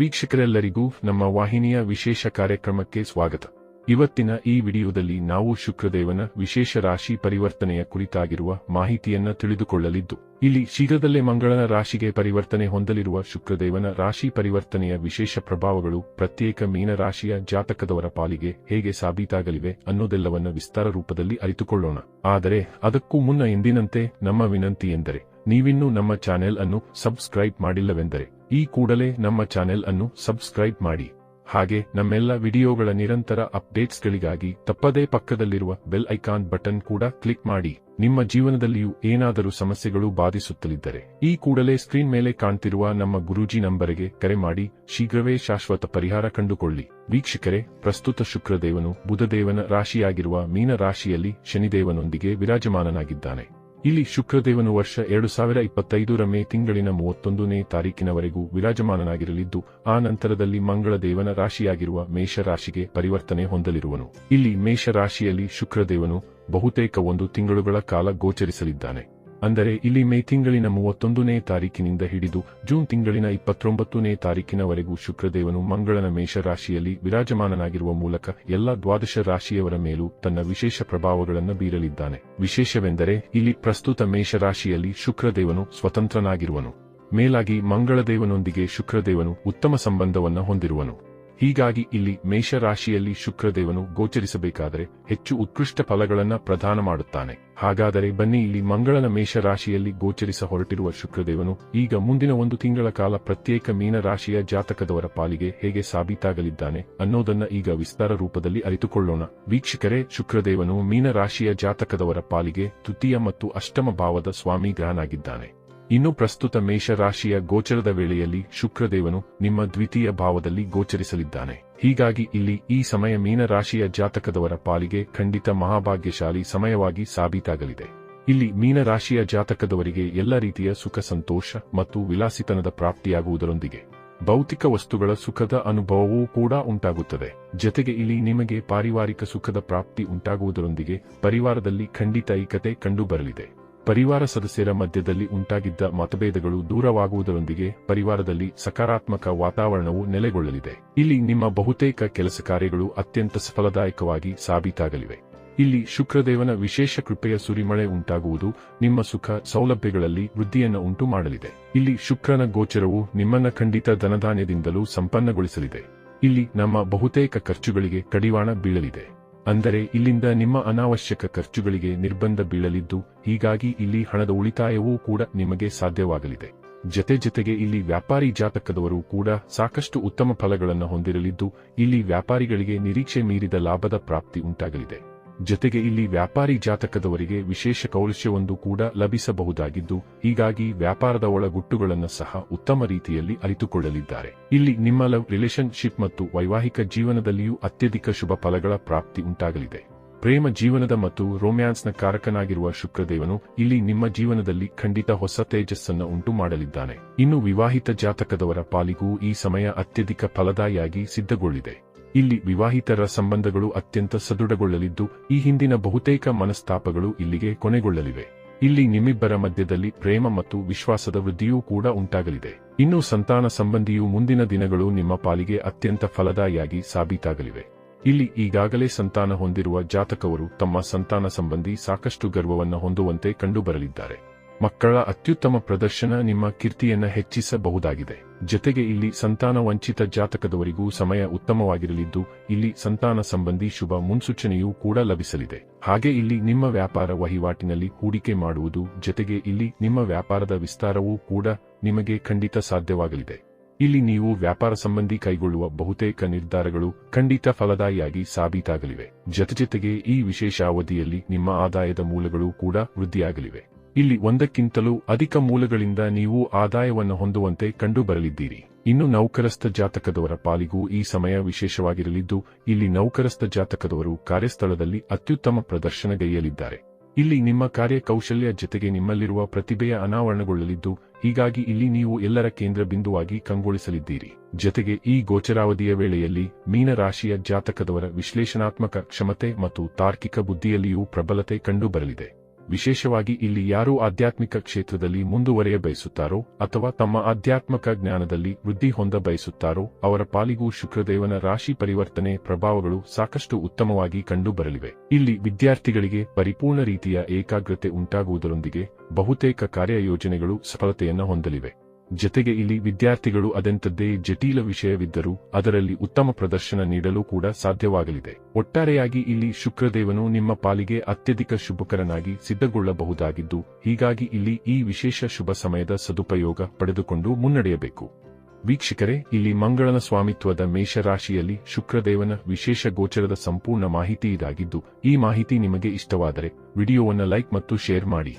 ವೀಕ್ಷಕರೆಲ್ಲರಿಗೂ ನಮ್ಮ ವಾಹಿನಿಯ ವಿಶೇಷ ಕಾರ್ಯಕ್ರಮಕ್ಕೆ ಸ್ವಾಗತ. ಇವತ್ತಿನ ಈ ವಿಡಿಯೋದಲ್ಲಿ ನಾವು ಶುಕ್ರದೇವನ ವಿಶೇಷ ರಾಶಿ ಪರಿವರ್ತನೆಯ ಕುರಿತಾಗಿರುವ ಮಾಹಿತಿಯನ್ನ ತಿಳಿದುಕೊಳ್ಳಲಿದ್ದು, ಇಲ್ಲಿ ಶೀಘ್ರದಲ್ಲೇ ಮಂಗಳನ ರಾಶಿಗೆ ಪರಿವರ್ತನೆ ಹೊಂದಲಿರುವ ಶುಕ್ರದೇವನ ರಾಶಿ ಪರಿವರ್ತನೆಯ ವಿಶೇಷ ಪ್ರಭಾವಗಳು ಪ್ರತ್ಯೇಕ ಮೀನ ರಾಶಿಯ ಜಾತಕದವರ ಪಾಲಿಗೆ ಹೇಗೆ ಸಾಬೀತಾಗಲಿವೆ ಅನ್ನೋದೆಲ್ಲವನ್ನ ವಿಸ್ತಾರ ರೂಪದಲ್ಲಿ ಅರಿತುಕೊಳ್ಳೋಣ. ಆದರೆ ಅದಕ್ಕೂ ಮುನ್ನ ಎಂದಿನಂತೆ ನಮ್ಮ ವಿನಂತಿ ಎಂದರೆ, ನೀವಿನ್ನೂ ನಮ್ಮ ಚಾನೆಲ್ ಅನ್ನು ಸಬ್ಸ್ಕ್ರೈಬ್ ಮಾಡಿಲ್ಲವೆಂದರೆ ಈ ಕೂಡಲೇ ನಮ್ಮ ಚಾನೆಲ್ ಅನ್ನು ಸಬ್ಸ್ಕ್ರೈಬ್ ಮಾಡಿ. ಹಾಗೆ ನಮ್ಮೆಲ್ಲ ವಿಡಿಯೋಗಳ ನಿರಂತರ ಅಪ್ಡೇಟ್ಸ್ಗಳಿಗಾಗಿ ತಪ್ಪದೇ ಪಕ್ಕದಲ್ಲಿರುವ ಬೆಲ್ ಐಕಾನ್ ಬಟನ್ ಕೂಡ ಕ್ಲಿಕ್ ಮಾಡಿ. ನಿಮ್ಮ ಜೀವನದಲ್ಲಿಯೂ ಏನಾದರೂ ಸಮಸ್ಯೆಗಳು ಬಾಧಿಸುತ್ತಲಿದ್ದರೆ ಈ ಕೂಡಲೇ ಸ್ಕ್ರೀನ್ ಮೇಲೆ ಕಾಣ್ತಿರುವ ನಮ್ಮ ಗುರೂಜಿ ನಂಬರಿಗೆ ಕರೆ ಮಾಡಿ. ಶೀಘ್ರವೇ ಶಾಶ್ವತ ಪರಿಹಾರ ಕಂಡುಕೊಳ್ಳಿ. ವೀಕ್ಷಕರೇ, ಪ್ರಸ್ತುತ ಶುಕ್ರದೇವನು ಬುಧದೇವನ ರಾಶಿಯಾಗಿರುವ ಮೀನ ರಾಶಿಯಲ್ಲಿ ಶನಿದೇವನೊಂದಿಗೆ ವಿರಾಜಮಾನನಾಗಿದ್ದಾನೆ. ಇಲ್ಲಿ ಶುಕ್ರದೇವನು ವರ್ಷ ಎರಡು ಸಾವಿರ ಇಪ್ಪತ್ತೈದರ ಮೇ ತಿಂಗಳಿನ ಮೂವತ್ತೊಂದನೇ ತಾರೀಕಿನವರೆಗೂ ವಿರಾಜಮಾನನಾಗಿರಲಿದ್ದು, ಆ ನಂತರದಲ್ಲಿ ಮಂಗಳ ದೇವನ ರಾಶಿಯಾಗಿರುವ ಮೇಷ ರಾಶಿಗೆ ಪರಿವರ್ತನೆ ಹೊಂದಲಿರುವನು. ಇಲ್ಲಿ ಮೇಷ ರಾಶಿಯಲ್ಲಿ ಶುಕ್ರದೇವನು ಬಹುತೇಕ ಒಂದು ತಿಂಗಳುಗಳ ಕಾಲ ಗೋಚರಿಸಲಿದ್ದಾನೆ. ಅಂದರೆ ಇಲ್ಲಿ ಮೇ ತಿಂಗಳಿನ ಮೂವತ್ತೊಂದನೇ ತಾರೀಕಿನಿಂದ ಹಿಡಿದು ಜೂನ್ ತಿಂಗಳಿನ ಇಪ್ಪತ್ತೊಂಬತ್ತನೇ ತಾರೀಕಿನವರೆಗೂ ಶುಕ್ರದೇವನು ಮಂಗಳನ ಮೇಷ ರಾಶಿಯಲ್ಲಿ ವಿರಾಜಮಾನನಾಗಿರುವ ಮೂಲಕ ಎಲ್ಲ ದ್ವಾದಶ ರಾಶಿಯವರ ಮೇಲೂ ತನ್ನ ವಿಶೇಷ ಪ್ರಭಾವಗಳನ್ನು ಬೀರಲಿದ್ದಾನೆ. ವಿಶೇಷವೆಂದರೆ ಇಲ್ಲಿ ಪ್ರಸ್ತುತ ಮೇಷ ರಾಶಿಯಲ್ಲಿ ಶುಕ್ರದೇವನು ಸ್ವತಂತ್ರನಾಗಿರುವನು. ಮೇಲಾಗಿ ಮಂಗಳದೇವನೊಂದಿಗೆ ಶುಕ್ರದೇವನು ಉತ್ತಮ ಸಂಬಂಧವನ್ನು ಹೊಂದಿರುವನು. ಹೀಗಾಗಿ ಇಲ್ಲಿ ಮೇಷರಾಶಿಯಲ್ಲಿ ಶುಕ್ರದೇವನು ಗೋಚರಿಸಬೇಕಾದರೆ ಹೆಚ್ಚು ಉತ್ಕೃಷ್ಟ ಫಲಗಳನ್ನ ಪ್ರದಾನ ಮಾಡುತ್ತಾನೆ. ಹಾಗಾದರೆ ಬನ್ನಿ ಇಲ್ಲಿ ಮಂಗಳನ ಮೇಷರಾಶಿಯಲ್ಲಿ ಗೋಚರಿಸ ಹೊರಟಿರುವ ಶುಕ್ರದೇವನು ಈಗ ಮುಂದಿನ ಒಂದು ತಿಂಗಳ ಕಾಲ ಪ್ರತ್ಯೇಕ ಮೀನರಾಶಿಯ ಜಾತಕದವರ ಪಾಲಿಗೆ ಹೇಗೆ ಸಾಬೀತಾಗಲಿದ್ದಾನೆ ಅನ್ನೋದನ್ನ ಈಗ ವಿಸ್ತಾರ ರೂಪದಲ್ಲಿ ಅರಿತುಕೊಳ್ಳೋಣ. ವೀಕ್ಷಕರೇ, ಶುಕ್ರದೇವನು ಮೀನರಾಶಿಯ ಜಾತಕದವರ ಪಾಲಿಗೆ ತೃತೀಯ ಮತ್ತು ಅಷ್ಟಮ ಭಾವದ ಸ್ವಾಮಿ ಗ್ರಹನಾಗಿದ್ದಾನೆ. ಇನ್ನು ಪ್ರಸ್ತುತ ಮೇಷ ರಾಶಿಯ ಗೋಚರದ ವೇಳೆಯಲ್ಲಿ ಶುಕ್ರದೇವನು ನಿಮ್ಮ ದ್ವಿತೀಯ ಭಾವದಲ್ಲಿ ಗೋಚರಿಸಲಿದ್ದಾನೆ. ಹೀಗಾಗಿ ಇಲ್ಲಿ ಈ ಸಮಯ ಮೀನ ರಾಶಿಯ ಜಾತಕದವರ ಪಾಲಿಗೆ ಖಂಡಿತ ಮಹಾಭಾಗ್ಯಶಾಲಿ ಸಮಯವಾಗಿ ಸಾಬೀತಾಗಲಿದೆ. ಇಲ್ಲಿ ಮೀನ ರಾಶಿಯ ಜಾತಕದವರಿಗೆ ಎಲ್ಲ ರೀತಿಯ ಸುಖ ಸಂತೋಷ ಮತ್ತು ವಿಲಾಸಿತನದ ಪ್ರಾಪ್ತಿಯಾಗುವುದರೊಂದಿಗೆ ಭೌತಿಕ ವಸ್ತುಗಳ ಸುಖದ ಅನುಭವವೂ ಕೂಡ ಉಂಟಾಗುತ್ತದೆ. ಜತೆಗೆ ಇಲ್ಲಿ ನಿಮಗೆ ಪಾರಿವಾರಿಕ ಸುಖದ ಪ್ರಾಪ್ತಿ ಉಂಟಾಗುವುದರೊಂದಿಗೆ ಪರಿವಾರದಲ್ಲಿ ಖಂಡಿತ ಐಕ್ಯತೆ ಕಂಡುಬರಲಿದೆ. ಪರಿವಾರ ಸದಸ್ಯರ ಮಧ್ಯದಲ್ಲಿ ಉಂಟಾಗಿದ್ದ ಮತಭೇದಗಳು ದೂರವಾಗುವುದರೊಂದಿಗೆ ಪರಿವಾರದಲ್ಲಿ ಸಕಾರಾತ್ಮಕ ವಾತಾವರಣವು ನೆಲೆಗೊಳ್ಳಲಿದೆ. ಇಲ್ಲಿ ನಿಮ್ಮ ಬಹುತೇಕ ಕೆಲಸ ಕಾರ್ಯಗಳು ಅತ್ಯಂತ ಸಫಲದಾಯಕವಾಗಿ ಸಾಬೀತಾಗಲಿವೆ. ಇಲ್ಲಿ ಶುಕ್ರದೇವನ ವಿಶೇಷ ಕೃಪೆಯ ಸುರಿಮಳೆ ಉಂಟಾಗುವುದು ನಿಮ್ಮ ಸುಖ ಸೌಲಭ್ಯಗಳಲ್ಲಿ ವೃದ್ಧಿಯನ್ನು ಉಂಟು ಮಾಡಲಿದೆ ಇಲ್ಲಿ ಶುಕ್ರನ ಗೋಚರವು ನಿಮ್ಮನ್ನ ಖಂಡಿತ ಧನಧಾನ್ಯದಿಂದಲೂ ಸಂಪನ್ನಗೊಳಿಸಲಿದೆ. ಇಲ್ಲಿ ನಮ್ಮ ಬಹುತೇಕ ಖರ್ಚುಗಳಿಗೆ ಕಡಿವಾಣ ಬೀಳಲಿದೆ. ಅಂದರೆ ಇಲ್ಲಿಂದ ನಿಮ್ಮ ಅನಾವಶ್ಯಕ ಖರ್ಚುಗಳಿಗೆ ನಿರ್ಬಂಧ ಬೀಳಲಿದ್ದು, ಹೀಗಾಗಿ ಇಲ್ಲಿ ಹಣದ ಉಳಿತಾಯವೂ ಕೂಡ ನಿಮಗೆ ಸಾಧ್ಯವಾಗಲಿದೆ. ಜತೆ ಜತೆಗೆ ಇಲ್ಲಿ ವ್ಯಾಪಾರಿ ಜಾತಕದವರು ಕೂಡ ಸಾಕಷ್ಟು ಉತ್ತಮ ಫಲಗಳನ್ನು ಹೊಂದಿರಲಿದ್ದು, ಇಲ್ಲಿ ವ್ಯಾಪಾರಿಗಳಿಗೆ ನಿರೀಕ್ಷೆ ಮೀರಿದ ಲಾಭದ ಪ್ರಾಪ್ತಿ ಉಂಟಾಗಲಿದೆ. ಜತೆಗೆ ಇಲ್ಲಿ ವ್ಯಾಪಾರಿ ಜಾತಕದವರಿಗೆ ವಿಶೇಷ ಕೌಶಲ್ಯವೊಂದು ಕೂಡ ಲಭಿಸಬಹುದಾಗಿದ್ದು, ಹೀಗಾಗಿ ವ್ಯಾಪಾರದ ಒಳಗುಟ್ಟುಗಳನ್ನು ಸಹ ಉತ್ತಮ ರೀತಿಯಲ್ಲಿ ಅರಿತುಕೊಳ್ಳಲಿದ್ದಾರೆ. ಇಲ್ಲಿ ನಿಮ್ಮ ಲವ್ ರಿಲೇಶನ್ಶಿಪ್ ಮತ್ತು ವೈವಾಹಿಕ ಜೀವನದಲ್ಲಿಯೂ ಅತ್ಯಧಿಕ ಶುಭ ಫಲಗಳ ಪ್ರಾಪ್ತಿ ಉಂಟಾಗಲಿದೆ. ಪ್ರೇಮ ಜೀವನದ ಮತ್ತು ರೋಮ್ಯಾನ್ಸ್ನ ಕಾರಕನಾಗಿರುವ ಶುಕ್ರದೇವನು ಇಲ್ಲಿ ನಿಮ್ಮ ಜೀವನದಲ್ಲಿ ಖಂಡಿತ ಹೊಸ ತೇಜಸ್ಸನ್ನು ಉಂಟು ಮಾಡಲಿದ್ದಾನೆ ಇನ್ನು ವಿವಾಹಿತ ಜಾತಕದವರ ಪಾಲಿಗೂ ಈ ಸಮಯ ಅತ್ಯಧಿಕ ಫಲದಾಯಿಯಾಗಿ ಸಿದ್ಧಗೊಳ್ಳಿದೆ. ಇಲ್ಲಿ ವಿವಾಹಿತರ ಸಂಬಂಧಗಳು ಅತ್ಯಂತ ಸದೃಢಗೊಳ್ಳಲಿದ್ದು, ಈ ಹಿಂದಿನ ಬಹುತೇಕ ಮನಸ್ತಾಪಗಳು ಇಲ್ಲಿಗೆ ಕೊನೆಗೊಳ್ಳಲಿವೆ. ಇಲ್ಲಿ ನಿಮ್ಮಿಬ್ಬರ ಮಧ್ಯದಲ್ಲಿ ಪ್ರೇಮ ಮತ್ತು ವಿಶ್ವಾಸದ ವೃದ್ಧಿಯೂ ಕೂಡ ಉಂಟಾಗಲಿದೆ. ಇನ್ನು ಸಂತಾನ ಸಂಬಂಧಿಯು ಮುಂದಿನ ದಿನಗಳು ನಿಮ್ಮ ಪಾಲಿಗೆ ಅತ್ಯಂತ ಫಲದಾಯಿಯಾಗಿ ಸಾಬೀತಾಗಲಿವೆ. ಇಲ್ಲಿ ಈಗಾಗಲೇ ಸಂತಾನ ಹೊಂದಿರುವ ಜಾತಕವರು ತಮ್ಮ ಸಂತಾನ ಸಂಬಂಧಿ ಸಾಕಷ್ಟು ಗರ್ವವನ್ನು ಹೊಂದುವಂತೆ ಕಂಡುಬರಲಿದ್ದಾರೆ. ಮಕ್ಕಳ ಅತ್ಯುತ್ತಮ ಪ್ರದರ್ಶನ ನಿಮ್ಮ ಕೀರ್ತಿಯನ್ನು ಹೆಚ್ಚಿಸಬಹುದಾಗಿದೆ. ಜತೆಗೆ ಇಲ್ಲಿ ಸಂತಾನ ವಂಚಿತ ಜಾತಕದವರಿಗೂ ಸಮಯ ಉತ್ತಮವಾಗಿರಲಿದ್ದು, ಇಲ್ಲಿ ಸಂತಾನ ಸಂಬಂಧಿ ಶುಭ ಮುನ್ಸೂಚನೆಯೂ ಕೂಡ ಲಭಿಸಲಿದೆ. ಹಾಗೆ ಇಲ್ಲಿ ನಿಮ್ಮ ವ್ಯಾಪಾರ ವಹಿವಾಟಿನಲ್ಲಿ ಹೂಡಿಕೆ ಮಾಡುವುದು, ಜತೆಗೆ ಇಲ್ಲಿ ನಿಮ್ಮ ವ್ಯಾಪಾರದ ವಿಸ್ತಾರವೂ ಕೂಡ ನಿಮಗೆ ಖಂಡಿತ ಸಾಧ್ಯವಾಗಲಿದೆ. ಇಲ್ಲಿ ನೀವು ವ್ಯಾಪಾರ ಸಂಬಂಧಿ ಕೈಗೊಳ್ಳುವ ಬಹುತೇಕ ನಿರ್ಧಾರಗಳು ಖಂಡಿತ ಫಲದಾಯಿಯಾಗಿ ಸಾಬೀತಾಗಲಿವೆ. ಜತೆಜತೆಗೆ ಈ ವಿಶೇಷ ಅವಧಿಯಲ್ಲಿ ನಿಮ್ಮ ಆದಾಯದ ಮೂಲಗಳು ಕೂಡ ವೃದ್ಧಿಯಾಗಲಿವೆ. ಇಲ್ಲಿ ಒಂದಕ್ಕಿಂತಲೂ ಅಧಿಕ ಮೂಲಗಳಿಂದ ನೀವು ಆದಾಯವನ್ನು ಹೊಂದುವಂತೆ ಕಂಡುಬರಲಿದ್ದೀರಿ. ಇನ್ನು ನೌಕರಸ್ಥ ಜಾತಕದವರ ಪಾಲಿಗೂ ಈ ಸಮಯ ವಿಶೇಷವಾಗಿರಲಿದ್ದು, ಇಲ್ಲಿ ನೌಕರಸ್ಥ ಜಾತಕದವರು ಕಾರ್ಯಸ್ಥಳದಲ್ಲಿ ಅತ್ಯುತ್ತಮ ಪ್ರದರ್ಶನಗೈಯಲಿದ್ದಾರೆ ಇಲ್ಲಿ ನಿಮ್ಮ ಕಾರ್ಯಕೌಶಲ್ಯ ಜತೆಗೆ ನಿಮ್ಮಲ್ಲಿರುವ ಪ್ರತಿಭೆಯ ಅನಾವರಣಗೊಳ್ಳಲಿದ್ದು, ಹೀಗಾಗಿ ಇಲ್ಲಿ ನೀವು ಎಲ್ಲರ ಕೇಂದ್ರ ಬಿಂದುವಾಗಿ ಕಂಗೊಳಿಸಲಿದ್ದೀರಿ. ಜತೆಗೆ ಈ ಗೋಚರಾವಧಿಯ ವೇಳೆಯಲ್ಲಿ ಮೀನರಾಶಿಯ ಜಾತಕದವರ ವಿಶ್ಲೇಷಣಾತ್ಮಕ ಕ್ಷಮತೆ ಮತ್ತು ತಾರ್ಕಿಕ ಬುದ್ಧಿಯಲ್ಲಿಯೂ ಪ್ರಬಲತೆ ಕಂಡುಬರಲಿದೆ. ವಿಶೇಷವಾಗಿ ಇಲ್ಲಿ ಯಾರು ಆಧ್ಯಾತ್ಮಿಕ ಕ್ಷೇತ್ರದಲ್ಲಿ ಮುಂದುವರಿಯ ಬಯಸುತ್ತಾರೋ ಅಥವಾ ತಮ್ಮ ಆಧ್ಯಾತ್ಮಿಕ ಜ್ಞಾನದಲ್ಲಿ ವೃದ್ಧಿ ಹೊಂದ ಬಯಸುತ್ತಾರೋ ಅವರ ಪಾಲಿಗೂ ಶುಕ್ರದೇವನ ರಾಶಿ ಪರಿವರ್ತನೆ ಪ್ರಭಾವಗಳು ಸಾಕಷ್ಟು ಉತ್ತಮವಾಗಿ ಕಂಡುಬರಲಿವೆ. ಇಲ್ಲಿ ವಿದ್ಯಾರ್ಥಿಗಳಿಗೆ ಪರಿಪೂರ್ಣ ರೀತಿಯ ಏಕಾಗ್ರತೆ ಉಂಟಾಗುವುದರೊಂದಿಗೆ ಬಹುತೇಕ ಕಾರ್ಯಯೋಜನೆಗಳು ಸಫಲತೆಯನ್ನು ಹೊಂದಲಿವೆ. ಜತೆಗೆ ಇಲ್ಲಿ ವಿದ್ಯಾರ್ಥಿಗಳು ಅದೆಂಥದ್ದೇ ಜಟಿಲ ವಿಷಯವಿದ್ದರೂ ಅದರಲ್ಲಿ ಉತ್ತಮ ಪ್ರದರ್ಶನ ನೀಡಲು ಕೂಡ ಸಾಧ್ಯವಾಗಲಿದೆ. ಒಟ್ಟಾರೆಯಾಗಿ ಇಲ್ಲಿ ಶುಕ್ರದೇವನು ನಿಮ್ಮ ಪಾಲಿಗೆ ಅತ್ಯಧಿಕ ಶುಭಕರನಾಗಿ ಸಿದ್ಧಗೊಳ್ಳಬಹುದಾಗಿದ್ದು, ಹೀಗಾಗಿ ಇಲ್ಲಿ ಈ ವಿಶೇಷ ಶುಭ ಸಮಯದ ಸದುಪಯೋಗ ಪಡೆದುಕೊಂಡು ಮುನ್ನಡೆಯಬೇಕು. ವೀಕ್ಷಕರೇ, ಇಲ್ಲಿ ಮಂಗಳನ ಸ್ವಾಮಿತ್ವದ ಮೇಷರಾಶಿಯಲ್ಲಿ ಶುಕ್ರದೇವನ ವಿಶೇಷ ಗೋಚರದ ಸಂಪೂರ್ಣ ಮಾಹಿತಿ ಇದಾಗಿದ್ದು, ಈ ಮಾಹಿತಿ ನಿಮಗೆ ಇಷ್ಟವಾದರೆ, ವಿಡಿಯೋವನ್ನು ಲೈಕ್ ಮತ್ತು ಶೇರ್ ಮಾಡಿ.